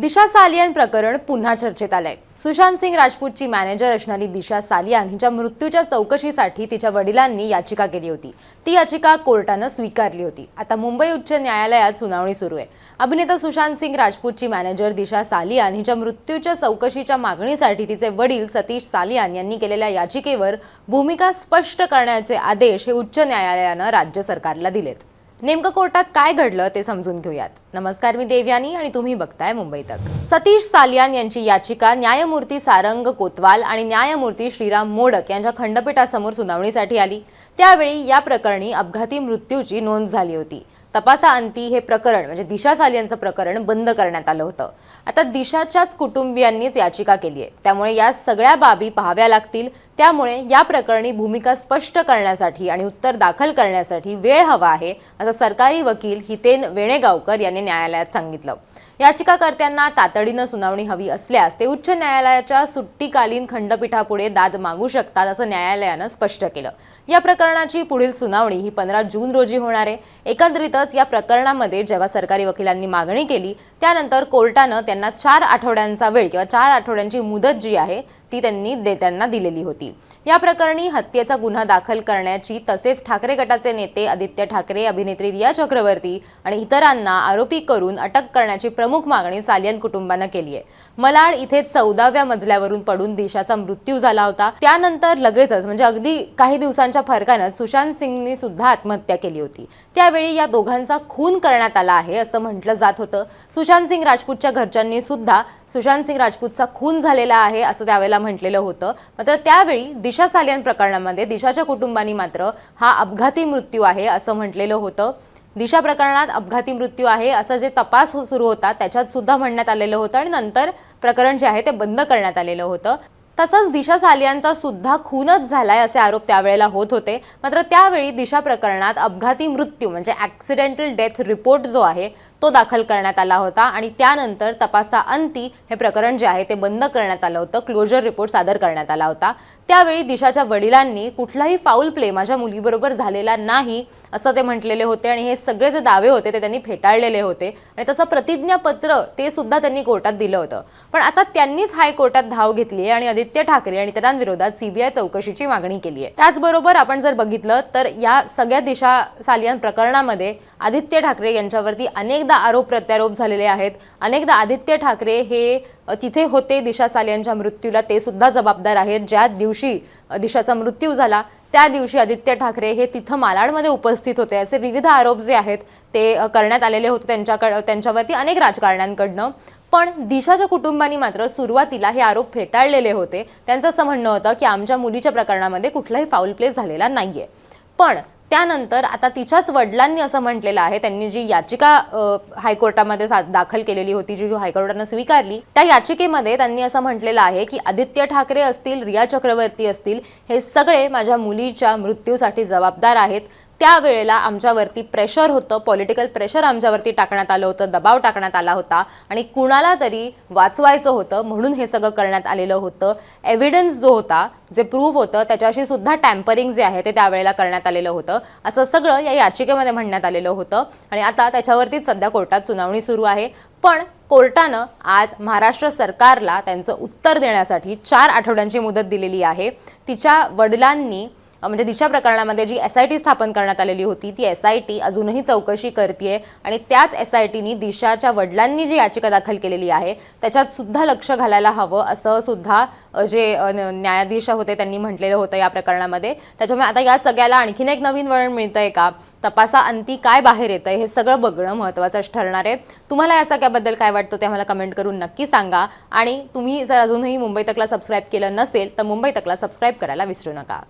दिशा सालियान प्रकरण पुन्हा चर्चेत आलंय. सुशांत सिंग राजपूतची मॅनेजर असणारी दिशा सालियान हिच्या मृत्यूच्या चौकशीसाठी तिच्या वडिलांनी याचिका केली होती. ती याचिका कोर्टानं स्वीकारली होती. आता मुंबई उच्च न्यायालयात सुनावणी सुरू आहे. अभिनेता सुशांत सिंग राजपूतची मॅनेजर दिशा सालियान हिच्या मृत्यूच्या चौकशीच्या मागणीसाठी तिचे वडील सतीश सालियान यांनी केलेल्या याचिकेवर भूमिका स्पष्ट करण्याचे आदेश हे उच्च न्यायालयानं राज्य सरकारला दिलेत. नेमकं कोर्टात काय घडलं ते समजून घेऊयात. नमस्कार मी देवयानी आणि तुम्ही बघताय मुंबई तक. सतीश सालियान यांची याचिका न्यायमूर्ती सारंग कोतवाल आणि न्यायमूर्ती श्रीराम मोडक यांच्या खंडपीठासमोर सुनावणीसाठी आली. त्यावेळी या प्रकरणी अपघाती मृत्यूची नोंद झाली होती. तपासाअंती हे प्रकरण म्हणजे दिशा सालियांचं प्रकरण बंद करण्यात आलं होतं. आता दिशाच्याच कुटुंबियांनीच याचिका केली आहे. त्यामुळे या सगळ्या बाबी पाहाव्या लागतील. त्यामुळे या प्रकरणी भूमिका स्पष्ट करण्यासाठी आणि उत्तर दाखल करण्यासाठी वेळ हवा आहे असं सरकारी वकील हितेन वेणेगावकर यांनी न्यायालयात सांगितलं. याचिकाकर्त्यांना तातडीनं सुनावणी हवी असल्यास ते उच्च न्यायालयाच्या सुट्टीकालीन खंडपीठापुढे दाद मागू शकतात असं न्यायालयानं स्पष्ट केलं. या प्रकरणाची पुढील सुनावणी ही पंधरा जून रोजी होणार आहे. एकंदरीतच या प्रकरणामध्ये जेव्हा सरकारी वकिलांनी मागणी केली त्यानंतर कोर्टानं त्यांना चार आठवड्यांचा वेळ किंवा चार आठवड्यांची मुदत जी आहे ती त्यांनी त्यांना दिलेली होती. या प्रकरणी हत्येचा गुन्हा दाखल करण्याची तसेच ठाकरे गटाचे नेते आदित्य ठाकरे अभिनेत्री रिया चक्रवर्ती आणि इतरांना आरोपी करून अटक करण्याची प्रमुख मागणी सालियन कुटुंबानं केली आहे. मलाड इथे चौदाव्या मजल्यावरून पडून दिशाचा मृत्यू झाला होता. त्यानंतर लगेचच म्हणजे अगदी काही दिवसांच्या फरकानं सुशांत सिंगनी सुद्धा आत्महत्या केली होती. त्यावेळी या दोघांचा खून करण्यात आला आहे असं म्हटलं जात होतं. सुशांत सिंग राजपूतच्या घरच्यांनी सुद्धा सुशांत सिंग राजपूतचा खून झालेला आहे असं त्यावेळेला म्हटलेलं होतं. मात्र त्यावेळी दिशा सालियन प्रकरणामध्ये दिशाच्या कुटुंबानी मात्र हा अपघाती मृत्यू आहे असं म्हटलेलं होतं. दिशा प्रकरणात अपघाती मृत्यू आहे असं जे तपास हो- सुरू होता त्याच्यात सुद्धा म्हणण्यात आलेलं होतं आणि नंतर प्रकरण जे आहे ते बंद करण्यात आलेलं होतं. तसंच दिशा सालियांचा सुद्धा खूनच झालाय असे आरोप त्यावेळेला होत होते. मात्र त्यावेळी दिशा प्रकरणात अपघाती मृत्यू म्हणजे ॲक्सिडेंटल डेथ रिपोर्ट जो आहे तो दाखल करण्यात आला होता आणि त्यानंतर तपासा अंती हे प्रकरण जे आहे ते बंद करण्यात आलं होतं. क्लोजर रिपोर्ट सादर करण्यात आला होता. त्यावेळी दिशाच्या वडिलांनी कुठलाही फाऊल प्ले माझ्या मुलीबरोबर झालेला नाही असं ते म्हटलेले होते आणि हे सगळे जे दावे होते ते त्यांनी फेटाळलेले होते आणि तसं प्रतिज्ञापत्र ते सुद्धा त्यांनी कोर्टात दिलं होतं. पण आता त्यांनीच हायकोर्टात धाव घेतली आहे आणि आदित्य ठाकरे आणि इतरांविरोधात सीबीआय चौकशीची मागणी केली आहे. त्याचबरोबर आपण जर बघितलं तर या सगळ्या दिशा सालियान प्रकरणामध्ये आदित्य ठाकरे यांच्यावरती अनेक अनेकदा आरोप प्रत्यारोप झालेले आहेत. अनेकदा आदित्य ठाकरे हे तिथे होते दिशा सालियांच्या मृत्यूला. ते सुद्धा जबाबदार आहेत. ज्या दिवशी दिशाचा मृत्यू झाला त्या दिवशी आदित्य ठाकरे हे तिथं मालाडमध्ये उपस्थित होते. असे विविध आरोप जे आहेत ते करण्यात आलेले होते त्यांच्याकडं त्यांच्यावरती अनेक राजकारण्यांकडनं. पण दिशाच्या कुटुंबांनी मात्र सुरुवातीला हे आरोप फेटाळलेले होते. त्यांचं असं म्हणणं होतं की आमच्या मुलीच्या प्रकरणामध्ये कुठलाही फाऊल प्ले झालेला नाहीये. पण त्यानंतर आता तिच्याच वडिलांनी असं म्हटलेलं आहे त्यांनी जी याचिका हायकोर्टामध्ये दाखल केलेली होती जी हायकोर्टानं स्वीकारली त्या याचिकेमध्ये त्यांनी असं म्हटलेलं आहे की आदित्य ठाकरे असतील रिया चक्रवर्ती असतील हे सगळे माझ्या मुलीच्या मृत्यूसाठी जबाबदार आहेत. त्यावेळेला आमच्यावरती प्रेशर होतं पॉलिटिकल प्रेशर आमच्यावरती टाकण्यात आलं होतं दबाव टाकण्यात आला होता आणि कुणाला तरी वाचवायचं होतं म्हणून हे सगळं करण्यात आलेलं होतं. एव्हिडन्स जो होता जे प्रूफ होतं त्याच्याशी सुद्धा टॅम्परिंग जे आहे ते त्यावेळेला करण्यात आलेलं होतं. असं सगळं या याचिकेमध्ये म्हणण्यात आलेलं होतं आणि आता त्याच्यावरतीच सध्या कोर्टात सुनावणी सुरू आहे. पण कोर्टानं आज महाराष्ट्र सरकारला त्यांचं उत्तर देण्यासाठी चार आठवड्यांची मुदत दिलेली आहे. तिच्या वडिलांनी म्हणजे दिशा प्रकरणामध्ये जी एस आय टी स्थापन करण्यात आलेली होती ती एस आय टी अजूनही चौकशी करते आणि त्याच एस आय टीनी दिशाच्या वडिलांनी जी याचिका दाखल केलेली आहे त्याच्यात सुद्धा लक्ष घालायला हवं असं सुद्धा जे न- न्यायाधीश होते त्यांनी म्हटलेलं होतं या प्रकरणामध्ये. त्याच्यामुळे आता या सगळ्याला आणखीन एक नवीन वळण मिळतंय का? तपासा अंती काय बाहेर येतं हे सगळं बघणं महत्त्वाचं ठरणार आहे. तुम्हाला या सगळ्याबद्दल काय वाटतं ते आम्हाला कमेंट करून नक्की सांगा. आणि तुम्ही जर अजूनही मुंबई तकला सबस्क्राईब केलं नसेल तर मुंबई तकला सबस्क्राईब करायला विसरू नका.